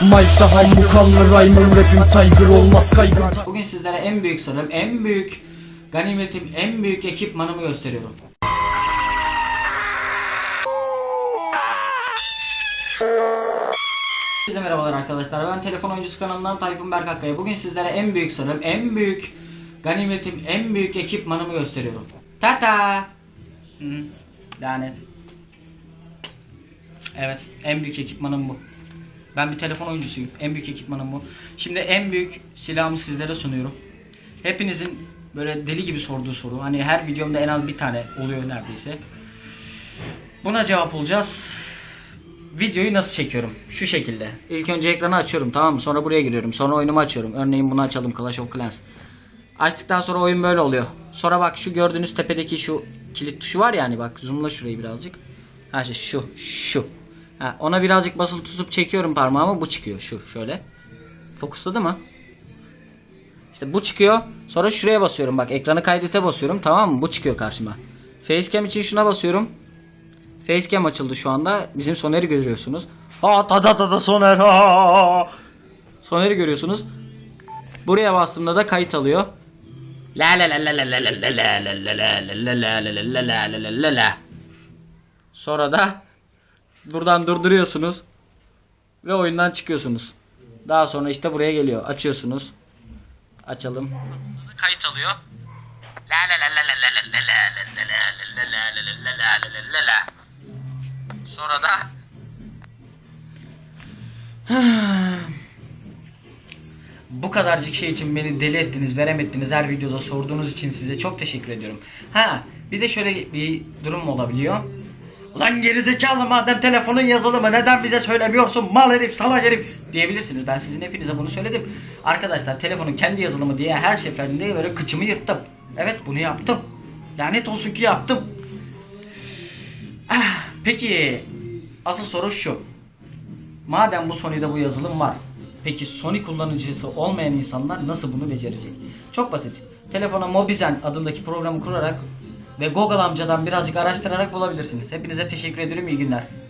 Daha bu kanlı rhymer rapim tiger olmaz kaygın Bugün sizlere en büyük sırrım, en büyük ganimetim, en büyük ekipmanımı gösteriyorum. Herkese merhabalar arkadaşlar. Ben Telefon Oyuncusu kanalından Tayfun Berkakkaya. Bugün sizlere en büyük sırrım, en büyük ganimetim, en büyük ekipmanımı gösteriyorum. Tata. Hı, lanet. Evet, en büyük ekipmanım bu. Ben bir telefon oyuncusuyum. En büyük ekipmanım bu. Şimdi en büyük silahımı sizlere sunuyorum. Hepinizin böyle deli gibi sorduğu soru. Hani her videomda en az bir tane oluyor neredeyse. Buna cevap olacağız. Videoyu nasıl çekiyorum? Şu şekilde. İlk önce ekranı açıyorum tamam mı? Sonra buraya giriyorum. Sonra oyunumu açıyorum. Örneğin bunu açalım Clash of Clans. Açtıktan sonra oyun böyle oluyor. Sonra bak şu gördüğünüz tepedeki şu kilit tuşu var ya hani bak zoomla şurayı birazcık. Ha işte şu şu. Ha, ona birazcık basılı tutup çekiyorum parmağımı bu çıkıyor şu şöyle. Fokusladı mı? İşte bu çıkıyor. Sonra şuraya basıyorum bak ekranı kaydete basıyorum tamam mı? Bu çıkıyor karşıma. Facecam için şuna basıyorum. Facecam açıldı şu anda. Bizim Soner'i görüyorsunuz. Ha ta ta ta ta Soner ha. Soner'i görüyorsunuz. Buraya bastığımda da kayıt alıyor. La la la la la la la la la la la la la la la la la la la. Sonra da buradan durduruyorsunuz ve oyundan çıkıyorsunuz. Daha sonra işte buraya geliyor. Açıyorsunuz. Açalım. Kayıt alıyor. La la la la la la la la la la la la la la. Sonra da Bu kadarcık şey için beni deli ettiniz, verem ettiniz. Her videoda sorduğunuz için size çok teşekkür ediyorum. Ha, bir de şöyle bir durum olabiliyor. Lan gerizekalı madem telefonun yazılımı neden bize söylemiyorsun mal herif salak herif diyebilirsiniz. Ben sizin hepinize bunu söyledim. Arkadaşlar telefonun kendi yazılımı diye her seferinde böyle kıçımı yırttım. Evet bunu yaptım. Lanet olsun ki yaptım. Ah, peki asıl soru şu. Madem bu Sony'de bu yazılım var. Peki Sony kullanıcısı olmayan insanlar nasıl bunu becerecek? Çok basit. Telefona Mobizen adındaki programı kurarak ve Google amcadan birazcık araştırarak bulabilirsiniz. Hepinize teşekkür ederim. İyi günler.